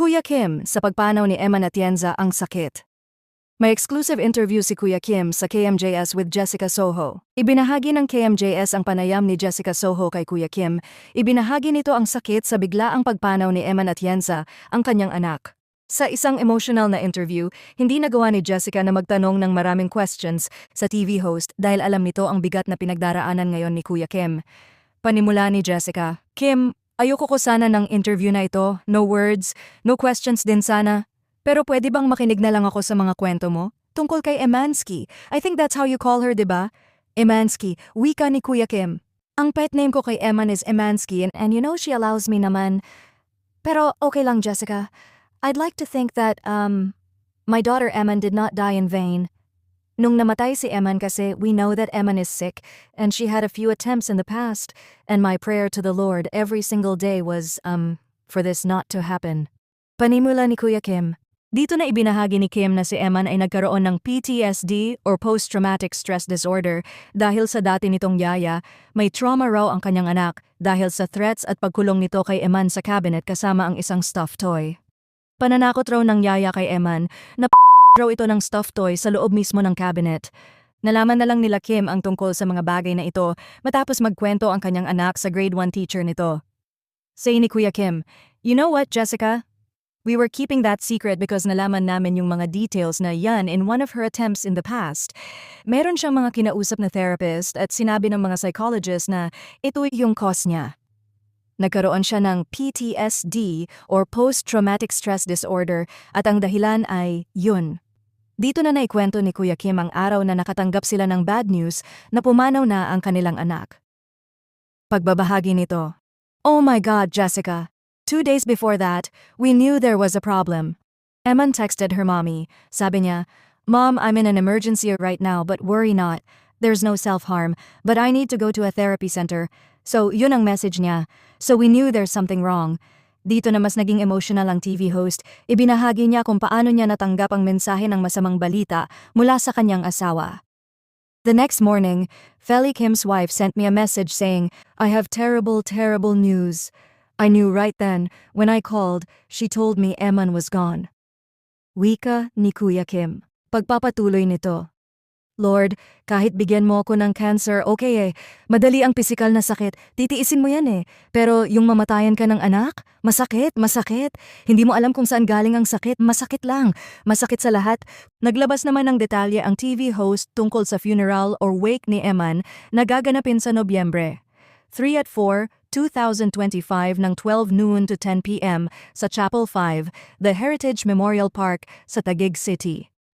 Kuya Kim, sa pagpanaw ni Emma Atienza ang sakit. May exclusive interview si Kuya Kim sa KMJS with Jessica Soho. Ibinahagi ng KMJS ang panayam ni Jessica Soho kay Kuya Kim. Ibinahagi nito ang sakit sa biglaang pagpanaw ni Emma Atienza, ang kanyang anak. Sa isang emotional na interview, hindi nagawa ni Jessica na magtanong ng maraming questions sa TV host dahil alam nito ang bigat na pinagdaraanan ngayon ni Kuya Kim. Panimula ni Jessica, Kim, ayoko ko sana ng interview na ito, no words, no questions din sana. Pero pwede bang makinig na lang ako sa mga kwento mo? Tungkol kay Emansky. I think that's how you call her, di ba? Emansky, wika ni Kuya Kim. Ang pet name ko kay Eman is Emansky and, and you know she allows me naman. Pero okay lang, Jessica. I'd like to think that, um, my daughter Eman did not die in vain. Nung namatay si Eman kasi we know that Eman is sick and she had a few attempts in the past and my prayer to the Lord every single day was, um, for this not to happen. Panimula ni Kuya Kim. Dito na ibinahagi ni Kim na si Eman ay nagkaroon ng PTSD or Post-Traumatic Stress Disorder dahil sa dati nitong yaya, may trauma raw ang kanyang anak dahil sa threats at pagkulong nito kay Eman sa cabinet kasama ang isang stuffed toy. Pananakot raw ng yaya kay Eman na raw ito ng stuffed toy sa loob mismo ng cabinet. Nalaman na lang nila Kim ang tungkol sa mga bagay na ito matapos magkwento ang kanyang anak sa grade 1 teacher nito. Say ni Kuya Kim, You know what, Jessica? We were keeping that secret because nalaman namin yung mga details na yan in one of her attempts in the past. Meron siyang mga kinausap na therapist at sinabi ng mga psychologist na ito yung cause niya. Nagkaroon siya ng PTSD or Post-Traumatic Stress Disorder at ang dahilan ay yun. Dito na naikwento ni Kuya Kim ang araw na nakatanggap sila ng bad news na pumanaw na ang kanilang anak. Pagbabahagi nito, Oh my God, Jessica. Two days before that, we knew there was a problem. Eman texted her mommy. Sabi niya, Mom, I'm in an emergency right now but worry not. There's no self-harm, but I need to go to a therapy center. So, yun ang message niya. So we knew there's something wrong. Dito na mas naging emotional ang TV host, ibinahagi niya kung paano niya natanggap ang mensahe ng masamang balita mula sa kanyang asawa. The next morning, Feli Kim's wife sent me a message saying, I have terrible, terrible news. I knew right then, when I called, she told me Eman was gone. Wika ni Kuya Kim. Pagpapatuloy nito. Lord, kahit bigyan mo ako ng cancer, okay eh. Madali ang pisikal na sakit, titiisin mo yan eh. Pero yung mamatayan ka ng anak, masakit, masakit. Hindi mo alam kung saan galing ang sakit, masakit lang. Masakit sa lahat. Naglabas naman ng detalye ang TV host tungkol sa funeral or wake ni Eman na gaganapin sa Nobyembre. 3 at 4, 2025 ng 12 noon to 10 p.m. sa Chapel 5, the Heritage Memorial Park sa Taguig City.